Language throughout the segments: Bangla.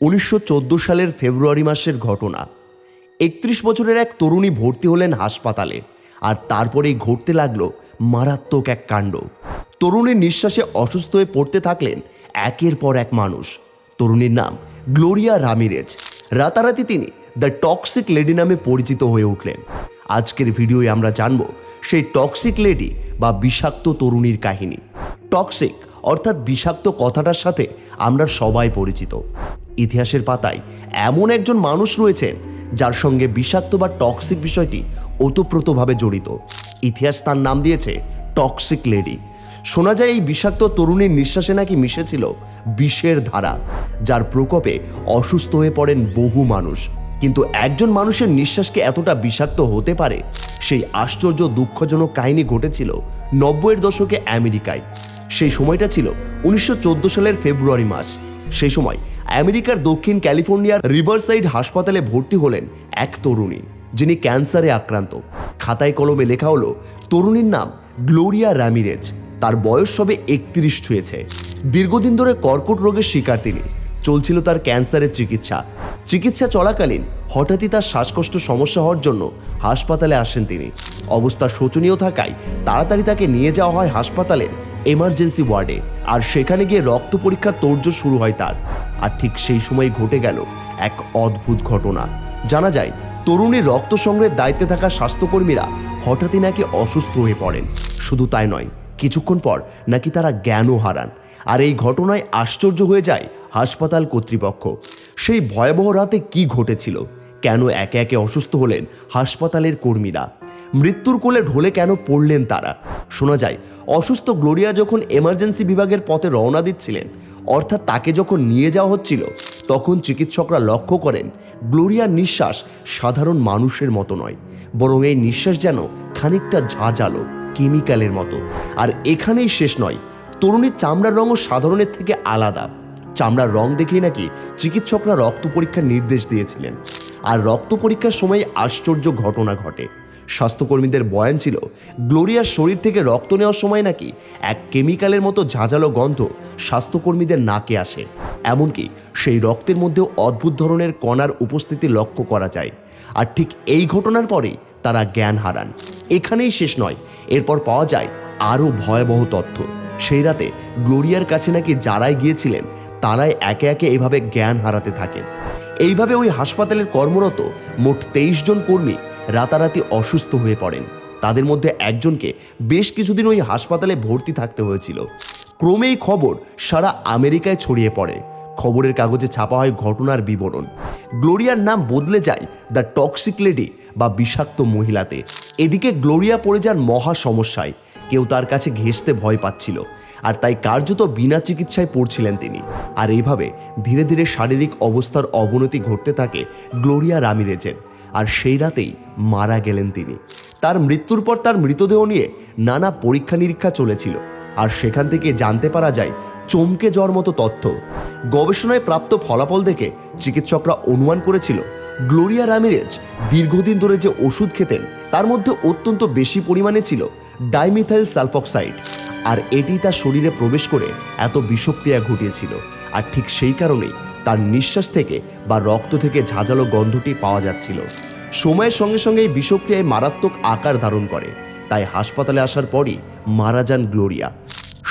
উনিশশো চোদ্দ সালের ফেব্রুয়ারি মাসের ঘটনা। একত্রিশ বছরের এক তরুণী ভর্তি হলেন হাসপাতালে, আর তারপরেই ঘটতে লাগল মারাত্মক এক কাণ্ড। তরুণীর নিঃশ্বাসে অসুস্থ হয়ে পড়তে থাকলেন একের পর এক মানুষ। তরুণীর নাম গ্লোরিয়া রামিরেজ। রাতারাতি তিনি দ্য টক্সিক লেডি নামে পরিচিত হয়ে উঠলেন। আজকের ভিডিওয়ে আমরা জানব সেই টক্সিক লেডি বা বিষাক্ত তরুণীর কাহিনী। টক্সিক অর্থাৎ বিষাক্ত কথাটার সাথে আমরা সবাই পরিচিত। ইতিহাসের পাতায় এমন একজন মানুষ রয়েছেন যার সঙ্গে বিষাক্ত বা টক্সিক বিষয়টি ওতপ্রোতভাবে জড়িত। ইতিহাস তার নাম দিয়েছে টক্সিক লেডি শোনা যায় এই বিষাক্ত তরুণীর নিঃশ্বাসে নাকি মিশেছিল বিষের ধারা, যার প্রকোপে অসুস্থ হয়ে পড়েন বহু মানুষ। কিন্তু একজন মানুষের নিঃশ্বাসকে এতটা বিষাক্ত হতে পারে? সেই আশ্চর্য দুঃখজনক কাহিনী ঘটেছিল নব্বইয়ের দশকে আমেরিকায়। সেই সময়টা ছিল উনিশশো চোদ্দ সালের ফেব্রুয়ারি মাস। সেই সময় আমেরিকার দক্ষিণ ক্যালিফোর্নিয়ার রিভারসাইড হাসপাতালে ভর্তি হলেন এক তরুণী, যিনি ক্যান্সারে আক্রান্ত। খাতায় কলমে লেখা হলো, তরুণীর নাম গ্লোরিয়া র্যামিরেজ তার বয়স সবে একত্রিশ ছুঁয়েছে। দীর্ঘদিন ধরে কর্কট রোগের শিকার তিনি। চলছিল তার ক্যান্সারের চিকিৎসা। চিকিৎসা চলাকালীন হঠাৎই তার শ্বাসকষ্ট সমস্যা হওয়ার জন্য হাসপাতালে আসেন তিনি। অবস্থা শোচনীয় থাকায় তাড়াতাড়ি তাকে নিয়ে যাওয়া হয় হাসপাতালের এমার্জেন্সি ওয়ার্ডে। আর সেখানে গিয়ে রক্ত পরীক্ষার তোড়জোড় শুরু হয় তার। আর ঠিক সেই সময় ঘটে গেল এক অদ্ভুত ঘটনা। জানা যায়, তরুণীর রক্ত সংগ্রহের দায়িত্বে থাকা স্বাস্থ্যকর্মীরা হঠাৎই নাকি অসুস্থ হয়ে পড়েন। শুধু তাই নয়, কিছুক্ষণ পর নাকি তারা জ্ঞানও হারান। আর এই ঘটনায় আশ্চর্য হয়ে যায় হাসপাতাল কর্তৃপক্ষ। সেই ভয়াবহ রাতে কি ঘটেছিল? কেন একে একে অসুস্থ হলেন হাসপাতালের কর্মীরা? মৃত্যুর কোলে ঢলে কেন পড়লেন তারা? শোনা যায়, অসুস্থ গ্লোরিয়া যখন এমার্জেন্সি বিভাগের পথে রওনা দিচ্ছিলেন অর্থাৎ তাকে যখন নিয়ে যাওয়া হচ্ছিল, তখন চিকিৎসকরা লক্ষ্য করেন গ্লোরিয়ার নিঃশ্বাস সাধারণ মানুষের মতো নয়, বরং এই নিঃশ্বাস যেন খানিকটা ঝাঁঝালো, কেমিক্যালের মতো। আর এখানেই শেষ নয়, তরুণীর চামড়ার রঙও সাধারণের থেকে আলাদা। চামড়ার রং দেখেই নাকি চিকিৎসকরা রক্ত পরীক্ষার নির্দেশ দিয়েছিলেন। আর রক্ত পরীক্ষার সময় আশ্চর্য ঘটনা ঘটে। স্বাস্থ্যকর্মীদের বয়ান ছিল, গ্লোরিয়ার শরীর থেকে রক্ত নেওয়ার সময় নাকি এক কেমিক্যালের মতো ঝাঁঝালো গন্ধ স্বাস্থ্যকর্মীদের নাকে আসে। এমনকি সেই রক্তের মধ্যেও অদ্ভুত ধরনের কণার উপস্থিতি লক্ষ্য করা যায়। আর ঠিক এই ঘটনার পরেই তারা জ্ঞান হারান। এখানেই শেষ নয়, এরপর পাওয়া যায় আরও ভয়াবহ তথ্য। সেই রাতে গ্লোরিয়ার কাছে নাকি যারাই গিয়েছিলেন, তারাই একে একে এভাবে জ্ঞান হারাতে থাকেন। এইভাবে ওই হাসপাতালের কর্মরত মোট তেইশ জন কর্মী রাতারাতি অসুস্থ হয়ে পড়েন। তাদের মধ্যে একজনকে বেশ কিছুদিন ওই হাসপাতালে ভর্তি থাকতে হয়েছিল। ক্রমেই খবর সারা আমেরিকায় ছড়িয়ে পড়ে। খবরের কাগজে ছাপা হয় ঘটনার বিবরণ। গ্লোরিয়ার নাম বদলে যায় দ্য টক্সিক লেডি বা বিষাক্ত মহিলাতে। এদিকে গ্লোরিয়া পড়ে যান মহা সমস্যায়। কেউ তার কাছে ঘেঁষতে ভয় পাচ্ছিল। আর তাই কার্যত বিনা চিকিৎসায় পড়ছিলেন তিনি। আর এইভাবে ধীরে ধীরে শারীরিক অবস্থার অবনতি ঘটতে থাকে গ্লোরিয়া রামিরেজের। আর সেই রাতেই মারা গেলেন তিনি। তার মৃত্যুর পর তার মৃতদেহ নিয়ে নানা পরীক্ষা নিরীক্ষা চলেছিল। আর সেখান থেকে জানতে পারা যায়, চমকে যাওয়ার মতো তথ্য। গবেষণায় প্রাপ্ত ফলাফল দেখে চিকিৎসকরা অনুমান করেছিল, গ্লোরিয়া রামিরেজ দীর্ঘদিন ধরে যে ওষুধ খেতেন, তার মধ্যে অত্যন্ত বেশি পরিমাণে ছিল ডাইমিথাইল সালফক্সাইড। আর এটি তার শরীরে প্রবেশ করে এত বিষক্রিয়া ঘটিয়েছিল। আর ঠিক সেই কারণেই তার নিঃশ্বাস থেকে বা রক্ত থেকে ঝাঁঝালো গন্ধটি পাওয়া যাচ্ছিল। সময়ের সঙ্গে সঙ্গে এই বিষক্রিয়ায় মারাত্মক আকার ধারণ করে। তাই হাসপাতালে আসার পরই মারা যান গ্লোরিয়া।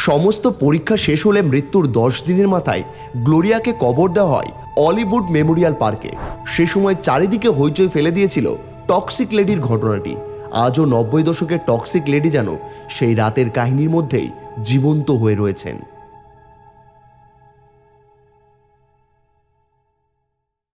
সমস্ত পরীক্ষা শেষ হলে মৃত্যুর দশ দিনের মাথায় গ্লোরিয়াকে কবর দেওয়া হয় অলিউড মেমোরিয়াল পার্কে। সে সময় চারিদিকে হইচই ফেলে দিয়েছিল টক্সিক লেডির ঘটনাটি। আজও নব্বই দশকের টক্সিক লেডি যেন সেই রাতের কাহিনীর মধ্যেই জীবন্ত হয়ে রয়েছেন।